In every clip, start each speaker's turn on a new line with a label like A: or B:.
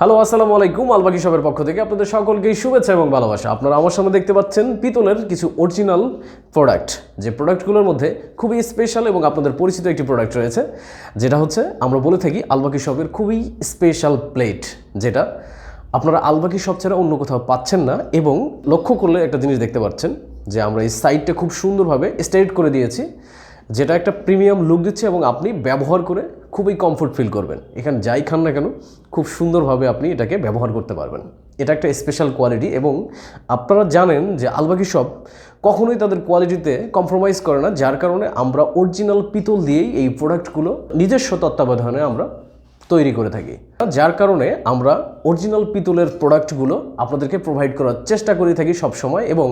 A: Hello, আসসালামু আলাইকুম আলবাকি শপের পক্ষ থেকে আপনাদের সকলকেই শুভেচ্ছা এবং ভালোবাসা। আপনারা আমার সামনে দেখতে পাচ্ছেন পিতলের কিছু অরিজিনাল প্রোডাক্ট যে প্রোডাক্টগুলোর মধ্যে খুবই স্পেশাল এবং আপনাদের পরিচিত একটি প্রোডাক্ট রয়েছে, যেটা হচ্ছে, আমরা বলে থাকি আলবাকি শপের খুবই স্পেশাল প্লেট যেটা আপনারা আলবাকি শপ ছাড়া অন্য কোথাও পাচ্ছেন না এবং লক্ষ্য করলে একটা জিনিস দেখতে পাচ্ছেন, যে আমরা এই সাইডটা খুব সুন্দরভাবে স্ট্রেট করে দিয়েছি, যেটা একটা প্রিমিয়াম লুক দিচ্ছে এবং আপনি ব্যবহার করে খুবই কমফোর্ট ফিল করবেন। এখানে যাই খান না কেন, খুব সুন্দরভাবে আপনি এটাকে ব্যবহার করতে পারবেন। এটা একটা স্পেশাল কোয়ালিটি এবং আপনারা জানেন যে আলবাকি সব কখনোই তাদের কোয়ালিটিতে কম্প্রোমাইজ করে না, যার কারণে আমরা অরিজিনাল পিতল দিয়েই এই প্রোডাক্টগুলো নিজস্ব তত্ত্বাবধানে আমরা তৈরি করে থাকি। যার কারণে আমরা অরিজিনাল পিতলের প্রোডাক্টগুলো আপনাদেরকে প্রোভাইড করার চেষ্টা করে থাকি সব সময় এবং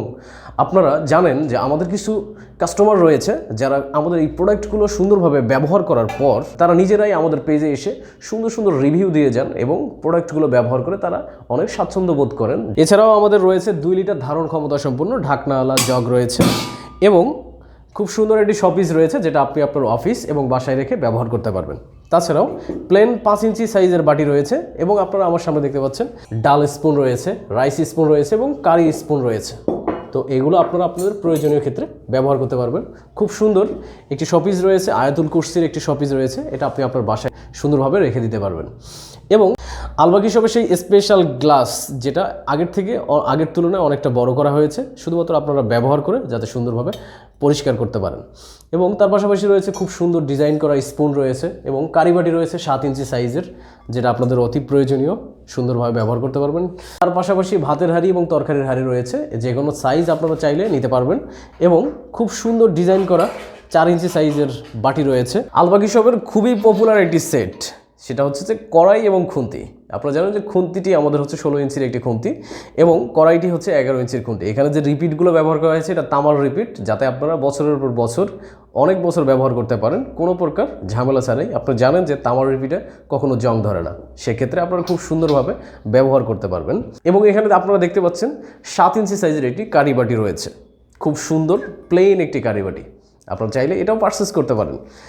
A: আপনারা জানেন যে আমাদের কিছু কাস্টমার রয়েছে যারা আমাদের এই প্রোডাক্টগুলো সুন্দরভাবে ব্যবহার করার পর তারা নিজেরাই আমাদের পেজে এসে সুন্দর সুন্দর রিভিউ দিয়ে যান এবং প্রোডাক্টগুলো ব্যবহার করে তারা অনেক স্বাচ্ছন্দ্য বোধ করেন। এছাড়াও আমাদের রয়েছে দুই লিটার ধারণ ক্ষমতা সম্পন্ন ঢাকনাওয়ালা জগ রয়েছে এবং খুব সুন্দর একটি শপিস রয়েছে যেটা আপনি আপনার অফিস এবং বাসায় রেখে ব্যবহার করতে পারবেন। তাছাড়াও প্লেন পাঁচ ইঞ্চি সাইজের বাটি রয়েছে এবং আপনারা আমার সামনে দেখতে পাচ্ছেন, ডাল স্পুন রয়েছে রাইস স্পুন রয়েছে এবং কারি স্পুন রয়েছে। তো এগুলো আপনারা আপনাদের প্রয়োজনীয় ক্ষেত্রে ব্যবহার করতে পারবেন। খুব সুন্দর একটি শপিস রয়েছে, আয়াতুল কুর্সির একটি শপিস রয়েছে, এটা আপনি আপনার বাসায় সুন্দরভাবে রেখে দিতে পারবেন। এবং আলবাকি শপে সেই স্পেশাল গ্লাস যেটা আগের থেকে আগের তুলনায় অনেকটা বড় করা হয়েছে, শুধুমাত্র আপনারা ব্যবহার করে যাতে সুন্দরভাবে পরিষ্কার করতে পারেন। এবং তার পাশাপাশি রয়েছে খুব সুন্দর ডিজাইন করা স্পুন রয়েছে এবং কারিবাটি রয়েছে সাত ইঞ্চি সাইজের যেটা আপনাদের অতি প্রয়োজনীয়, সুন্দরভাবে ব্যবহার করতে পারবেন। তার পাশাপাশি ভাতের হাঁড়ি এবং তরকারির হাঁড়ি রয়েছে, যে কোনো সাইজ আপনারা চাইলে নিতে পারবেন। এবং খুব সুন্দর ডিজাইন করা চার ইঞ্চি সাইজের বাটি রয়েছে। আলবাকি শপের খুবই পপুলার একটি সেট সেটা হচ্ছে যে কড়াই এবং খুন্তি। আপনারা জানেন যে খুন্তিটি আমাদের হচ্ছে ষোলো ইঞ্চির একটি খুন্তি এবং কড়াইটি হচ্ছে এগারো ইঞ্চির খুন্তি। এখানে যে রিপিটগুলো ব্যবহার করা হয়েছে, এটা তামার রিপিট, যাতে আপনারা বছরের পর বছর, অনেক বছর ব্যবহার করতে পারেন। কোনো প্রকার ঝামেলা ছাড়াই। আপনারা জানেন যে তামার রিপিটে কখনো জং ধরে না। সেক্ষেত্রে আপনারা খুব সুন্দরভাবে ব্যবহার করতে পারবেন। এবং এখানে আপনারা দেখতে পাচ্ছেন, সাত ইঞ্চি সাইজের একটি কারিবাটি রয়েছে। খুব সুন্দর প্লেন একটি কারিবাটি আপনারা চাইলে এটাও পারচেস করতে পারেন।